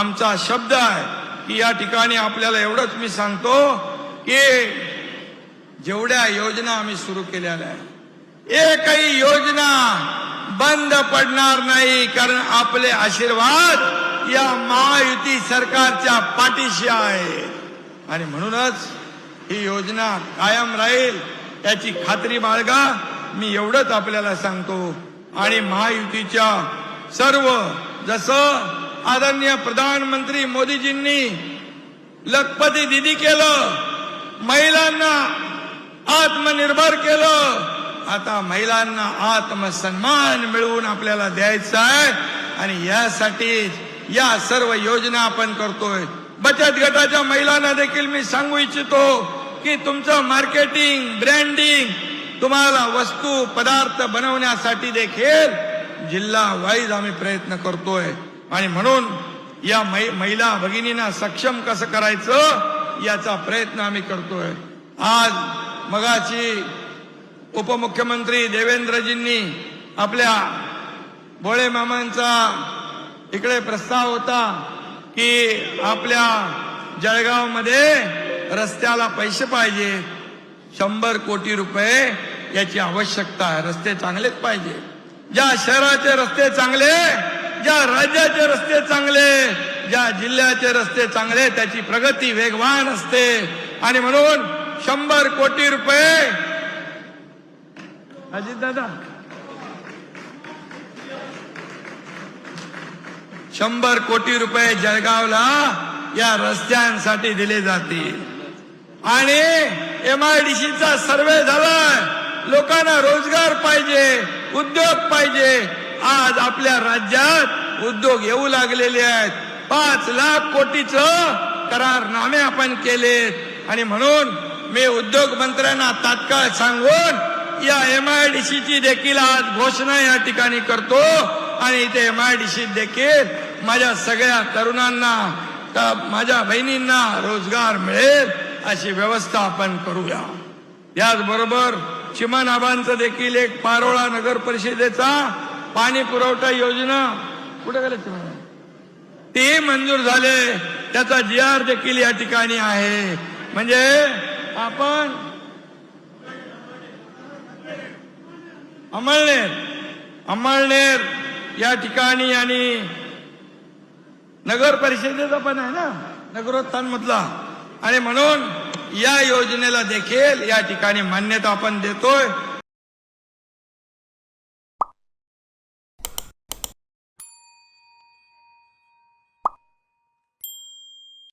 आमचा शब्द आहे की या ठिकाणी आपल्याला एवढंच मी सांगतो की जेवढ्या योजना आम्ही सुरू केलेल्या आहेत एकही योजना बंद पडणार नाही कारण आपले आशीर्वाद या महायुती सरकारच्या पाठीशी आहे. आणि म्हणूनच ही योजना कायम राहील याची खात्री बाळगा मी एवढंच आपल्याला सांगतो. आणि महायुतीच्या सर्व जसं आदरणीय प्रधानमंत्री मोदीजींनी लखपती दिदी केलं महिलांना आत्मनिर्भर केलं. आता महिलांना आत्मसन्मान मिळवून आपल्याला द्यायचा आहे आणि यासाठी या सर्व योजना आपण करतोय. बचत गटाच्या महिलांना देखील मी सांगू इच्छितो की तुमचं मार्केटिंग ब्रँडिंग तुम्हाला वस्तू पदार्थ बनवण्यासाठी देखील जिल्हा वाईज आम्ही प्रयत्न करतोय. आणि म्हणून या मै- महिला भगिनींना सक्षम कसं करायचं याचा प्रयत्न आम्ही करतोय. आज मगाची उपमुख्यमंत्री देवेंद्रजींनी आपल्या भोळे मामांचा इकडे प्रस्ताव होता की आपल्या जळगावमध्ये रस्त्याला पैसे पाहिजे. शंभर कोटी रुपये याची आवश्यकता आहे. रस्ते चांगलेच पाहिजे. ज्या शहराचे रस्ते चांगले ज्या राज्याचे रस्ते चांगले ज्या जिल्ह्याचे रस्ते चांगले त्याची प्रगती वेगवान असते. आणि म्हणून शंभर कोटी रुपये अजित दादा शंभर कोटी रुपये जळगावला या रस्त्यांसाठी दिले जातील. आणि एमआयडीसीचा सर्वे झालाय. लोकांना रोजगार पाहिजे उद्योग पाहिजे आज आपल्या राज्यात उद्योग येऊ लागलेले आहेत. पाच लाख कोटीचं करारनामे आपण केलेत. आणि म्हणून मी उद्योग मंत्र्यांना तात्काळ सांगून या एम आय डी सी ची देखील आज घोषणा या ठिकाणी करतो. आणि इथे सी देखील माझ्या सगळ्या तरुणांना त्या माझ्या बहिणींना रोजगार मिळेल अशी व्यवस्था आपण करूया. त्याचबरोबर चिमनाबांचं देखील एक पारोळा नगर परिषदेचा पाणी पुरवठा योजना. कुठे गेले तुम्ही ते मंजूर झाले. त्याचा जी आर देखील या ठिकाणी आहे. म्हणजे आपण अमळनेर अमळनेर या ठिकाणी आणि नगर परिषदेचा पण आहे ना? नगरोत्थान मधला आणि म्हणून या योजनेला देखील या ठिकाणी मान्यता आपण देतोय.